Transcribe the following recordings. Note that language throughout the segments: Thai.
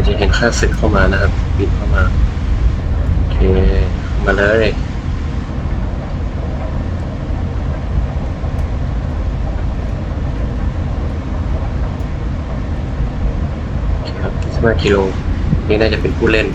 มันจะเห็นค่าศึกเข้ามานะครับบินเข้ามา โอเค มาเลยโอเครับ25กิโล นี่น่าจะเป็นผู้เล่น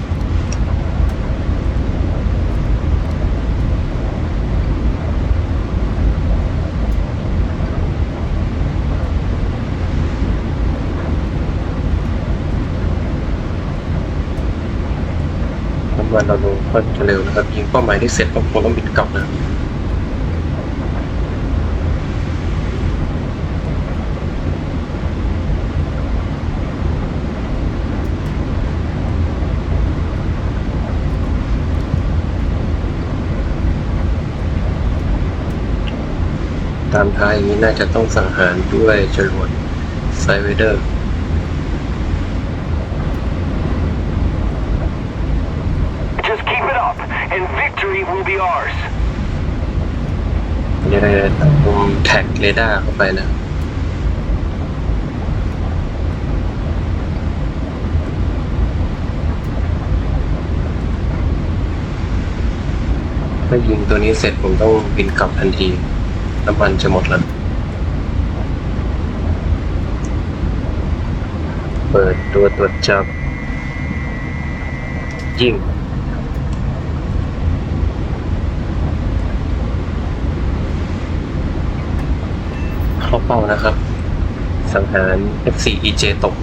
น้ำมันเราลงค่อนจะเร็วนะครับยิงเป้าหมายที่เสร็จก็คงต้องบินกลับนะตามท้ายอย่างนี้น่าจะต้องสังหารด้วยจรวดไซเวเดอร์ and victory will be ours. นนี้เราจะตั้งแท็กเรดาร์เข้าไปนะถ้ายิงตัวนี้เสร็จผมต้องบินกลับทันทีน้ำมันจะหมดแล้ว เปิดตัวตรวจจับ ยิง เป้านะครับ สังหาร F4 EJ ตก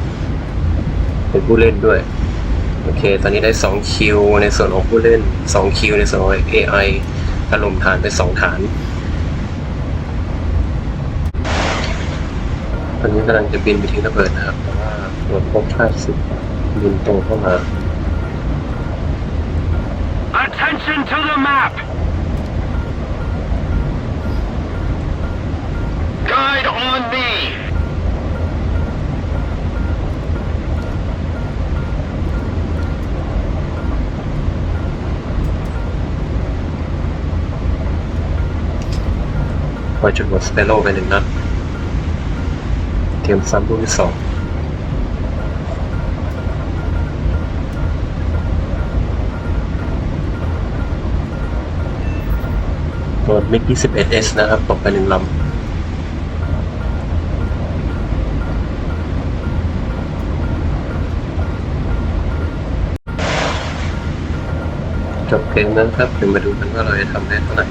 เป็นผู้เล่นด้วย โอเค ตอนนี้ได้ 2 คิว ในส่วนของผู้เล่น 2 คิว ในส่วนของ AI ถล่มฐานไป 2 ฐาน ตอนนี้กำลังจะบินไปทิ้งระเบิดนะครับ แต่ว่าตรวจพบค่าศึกบินตรงเข้ามา Attention to the map! On me! ปล่อยจุดหมดสเปโร่ไปหนึ่งนัด เตรียมซ้ำลูกที่สองโดนมิก 21S นะครับ ตกไปหนึ่งลำ จบเกมนั้นครับเดี๋ยวมาดูกันว่าเราจะทำได้เท่าไหร่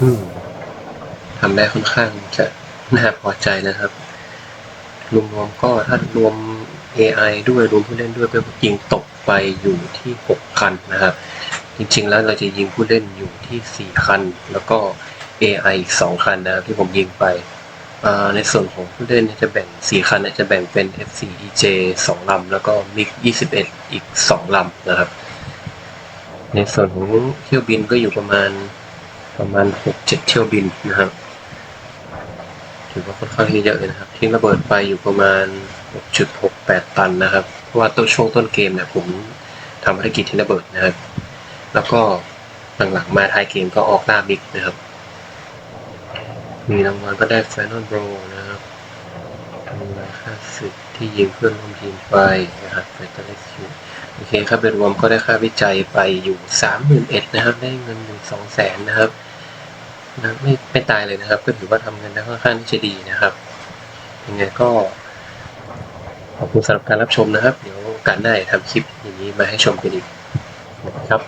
อืมทำได้ค่อนข้างจะน่าพอใจนะครับ รวมๆก็ถ้ารวม AI ด้วยรวมผู้เล่นด้วยก็ยิงตกไปอยู่ที่ 6 คันนะครับ จริงๆแล้วเราจะยิงผู้เล่นอยู่ที่ 4 คัน แล้วก็ AI อีก 2 คันนะครับที่ผมยิงไป ในส่วนของผู้เล่นจะแบ่ง 4 คันจะแบ่งเป็น F4 EJ 2ลำแล้วก็ MiG 21 อีก 2ลำนะครับ ในส่วนของเที่ยวบินก็อยู่ประมาณประมาณหกเจ็ดเที่ยวบินนะครับถือว่าค่อนข้างที่เยอะเลยนะครับทิ้งระเบิดไปอยู่ประมาณ 6.68 ตันนะครับ เพราะว่าต้นช่วงต้นเกมเนี่ยผมทำภารกิจทิ้งระเบิดนะครับ แล้วก็หลังๆมาท้ายเกมก็ออกล่าบิ๊กนะครับ มีรางวัลก็ได้ Final Row นะครับทำลายค่าศึกที่ยิงเพื่อนร่วมทีมไปนะครับไฟตอร์เลสคิวโอเคครับโดยรวมก็ได้ค่าวิจัยไปอยู่31,000นะครับ ได้เงินอยู่200,000นะครับนะไม่ไม่ตายเลยนะครับ ก็ถือว่าทำเงินได้ค่อนข้างที่จะดีนะครับยังไงก็ขอบคุณสำหรับการรับชมนะครับ เดี๋ยวโอการได้ทำคลิปอย่างนี้มาให้ชมกันอีกนะครับ